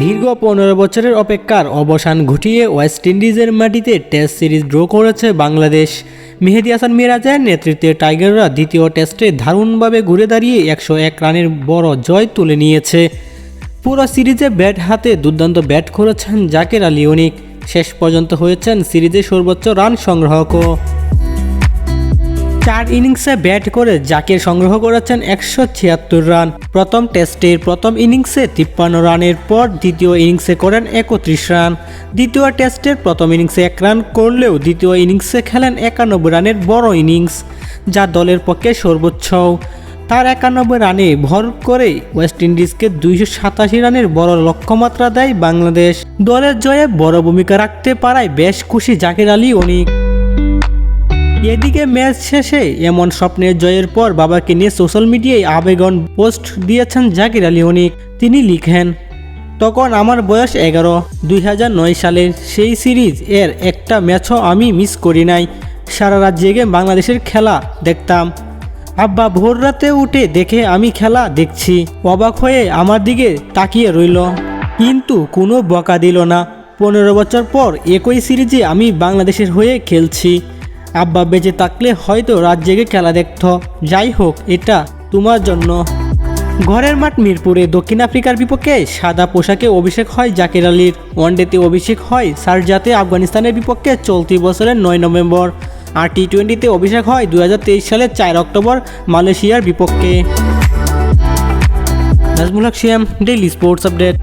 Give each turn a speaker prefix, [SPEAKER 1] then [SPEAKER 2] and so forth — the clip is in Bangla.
[SPEAKER 1] দীর্ঘ পনেরো বছরের অপেক্ষার অবসান ঘটিয়ে ওয়েস্ট ইন্ডিজের মাটিতে টেস্ট সিরিজ ড্র করেছে বাংলাদেশ। মেহেদি হাসান মিরাজের নেতৃত্বে টাইগাররা দ্বিতীয় টেস্টে দারুণভাবে ঘুরে দাঁড়িয়ে একশো এক রানের বড় জয় তুলে নিয়েছে। পুরো সিরিজে ব্যাট হাতে দুর্দান্ত ব্যাট করেছেন জাকের আলী অনিক। শেষ পর্যন্ত হয়েছেন সিরিজে সর্বোচ্চ রান সংগ্রাহক চার ইনিংসে ব্যাট করে জাকির সংগ্রহ করেছেন একশো ছিয়াত্তর রান। প্রথম টেস্টের প্রথম ইনিংসে তিপ্পান্ন রানের পর দ্বিতীয় ইনিংসে করেন একত্রিশ রান। দ্বিতীয় টেস্টের প্রথম ইনিংসে এক রান করলেও দ্বিতীয় ইনিংসে খেলেন একানব্বই রানের বড় ইনিংস, যা দলের পক্ষে সর্বোচ্চ। তার একানব্বই রানে ভর করে ওয়েস্ট ইন্ডিজকে দুইশো সাতাশি রানের বড় লক্ষ্যমাত্রা দেয় বাংলাদেশ। দলের জয়ে বড় ভূমিকা রাখতে পারায় বেশ খুশি জাকির আলী, অনিক। এদিকে ম্যাচ শেষে এমন স্বপ্নের জয়ের পর বাবাকে নিয়ে সোশ্যাল মিডিয়ায় আবেগন পোস্ট দিয়েছেন জাকির আলী অনিক। তিনি লিখেন, তখন আমার বয়স এগারো, দুই সালের সেই সিরিজ এর একটা ম্যাচও আমি মিস করি নাই। সারা রাত জেগে বাংলাদেশের খেলা দেখতাম। আব্বা ভোর রাতে উঠে দেখে আমি খেলা দেখছি। অবাক হয়ে আমার দিকে তাকিয়ে রইল। কিন্তু কোনো বকা দিল না। পনেরো বছর পর একই সিরিজে আমি বাংলাদেশের হয়ে খেলছি। আব্বা বেঁচে থাকলে হয়তো রাত জেগে খেলা দেখত। যাই হোক, এটা তোমার জন্য। ঘরের মাঠ মিরপুরে দক্ষিণ আফ্রিকার বিপক্ষে সাদা পোশাকে অভিষেক হয় জাকির আলীর। ওয়ানডেতে অভিষেক হয় সারজাতে আফগানিস্তানের বিপক্ষে চলতি বছরের নয় নভেম্বর। আর টি টোয়েন্টিতে অভিষেক হয় দু সালের চার অক্টোবর মালয়েশিয়ার বিপক্ষে। Nazmul Haque Shiyam daily sports update.